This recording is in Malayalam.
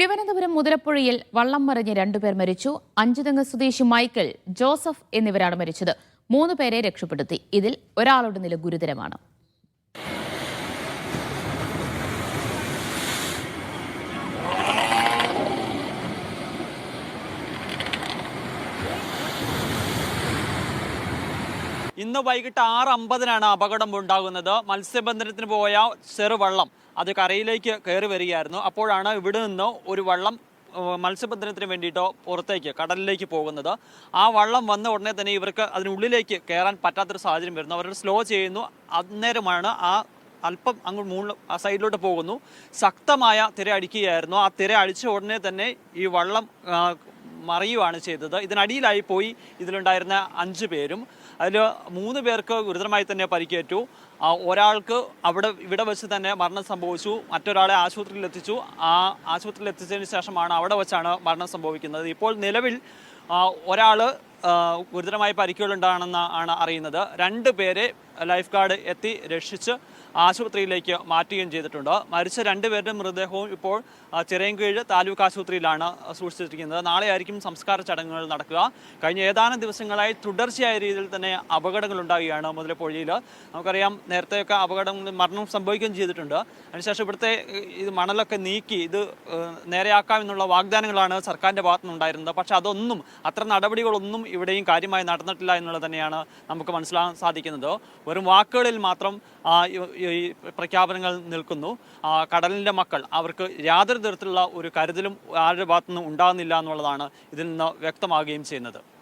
തിരുവനന്തപുരം മുതലപ്പുഴയിൽ വള്ളം മറിഞ്ഞ് രണ്ടുപേർ മരിച്ചു. അഞ്ചുതെങ്ങ് സ്വദേശി മൈക്കിൾ ജോസഫ് എന്നിവരാണ് മരിച്ചത്. മൂന്ന് പേരെ രക്ഷപ്പെടുത്തി. ഇതിൽ ഒരാളുടെ നില ഗുരുതരമാണ്. ഇന്ന് വൈകിട്ട് ആറ് അമ്പതിനാണ് അപകടം ഉണ്ടാകുന്നത്. മത്സ്യബന്ധനത്തിന് പോയ ചെറുവള്ളം അത് കരയിലേക്ക് കയറി വരികയായിരുന്നു. അപ്പോഴാണ് ഇവിടെ നിന്ന് ഒരു വള്ളം മത്സ്യബന്ധനത്തിന് വേണ്ടിയിട്ടോ പുറത്തേക്ക് കടലിലേക്ക് പോകുന്നത്. ആ വള്ളം വന്ന ഉടനെ തന്നെ ഇവർക്ക് അതിനുള്ളിലേക്ക് കയറാൻ പറ്റാത്തൊരു സാഹചര്യം വരുന്നു. അവർ സ്ലോ ചെയ്യുന്നു. അന്നേരമാണ് ആ അല്പം അങ്ങോട്ട് മുകളിൽ ആ സൈഡിലോട്ട് പോകുന്നു. ശക്തമായ തിര അടിക്കുകയായിരുന്നു. ആ തിര അടിച്ച ഉടനെ തന്നെ ഈ വള്ളം മറിയുവാണ് ചെയ്തത്. ഇതിനടിയിലായി പോയി ഇതിലുണ്ടായിരുന്ന അഞ്ച് പേരും. അതിൽ മൂന്ന് പേർക്ക് ഗുരുതരമായി തന്നെ പരിക്കേറ്റു. ഒരാൾക്ക് അവിടെ ഇവിടെ വെച്ച് തന്നെ മരണം സംഭവിച്ചു. മറ്റൊരാളെ ആശുപത്രിയിൽ എത്തിച്ചു. ആ ആശുപത്രിയിൽ എത്തിച്ചതിന് ശേഷമാണ് അവിടെ വെച്ചാണ് മരണം സംഭവിക്കുന്നത്. ഇപ്പോൾ നിലവിൽ ഒരാൾ ഗുരുതരമായി പരിക്കുകളുണ്ടാണെന്ന് ആണ് അറിയുന്നത്. രണ്ട് പേരെ ലൈഫ് ഗാർഡ് എത്തി രക്ഷിച്ച് ആശുപത്രിയിലേക്ക് മാറ്റുകയും ചെയ്തിട്ടുണ്ട്. മരിച്ച രണ്ടുപേരുടെ മൃതദേഹവും ഇപ്പോൾ ചിറയൻകീഴ് താലൂക്ക് ആശുപത്രിയിലാണ് സൂക്ഷിച്ചിരിക്കുന്നത്. നാളെ ആയിരിക്കും സംസ്കാര ചടങ്ങുകൾ നടക്കുക. കഴിഞ്ഞ ഏതാനും ദിവസങ്ങളായി തുടർച്ചയായ രീതിയിൽ തന്നെ അപകടങ്ങൾ ഉണ്ടാവുകയാണ് മുതലപ്പുഴയിൽ. നമുക്കറിയാം നേരത്തെയൊക്കെ അപകടങ്ങൾ മരണം സംഭവിക്കുകയും ചെയ്തിട്ടുണ്ട്. അതിനുശേഷം ഇവിടുത്തെ ഇത് മണലൊക്കെ നീക്കി ഇത് നേരെയാക്കാം എന്നുള്ള വാഗ്ദാനങ്ങളാണ് സർക്കാരിന്റെ ഭാഗത്തു നിന്നുണ്ടായിരുന്നത് പക്ഷേ അതൊന്നും അത്ര നടപടികളൊന്നും ഇവിടെയും കാര്യമായി നടന്നിട്ടില്ല എന്നുള്ളത് തന്നെയാണ് നമുക്ക് മനസ്സിലാക്കാൻ സാധിക്കുന്നത്. വെറും വാക്കുകളിൽ മാത്രം ഈ- പ്രഖ്യാപനങ്ങൾ നിൽക്കുന്നു. കടലിന്റെ മക്കൾ അവർക്ക് യാതൊരു തരത്തിലുള്ള ഒരു കരുതലും ആരുടെ ഭാഗത്തുനിന്നും ഉണ്ടാകുന്നില്ല എന്നുള്ളതാണ് ഇതിൽ നിന്ന് വ്യക്തമാകുകയും ചെയ്യുന്നത്.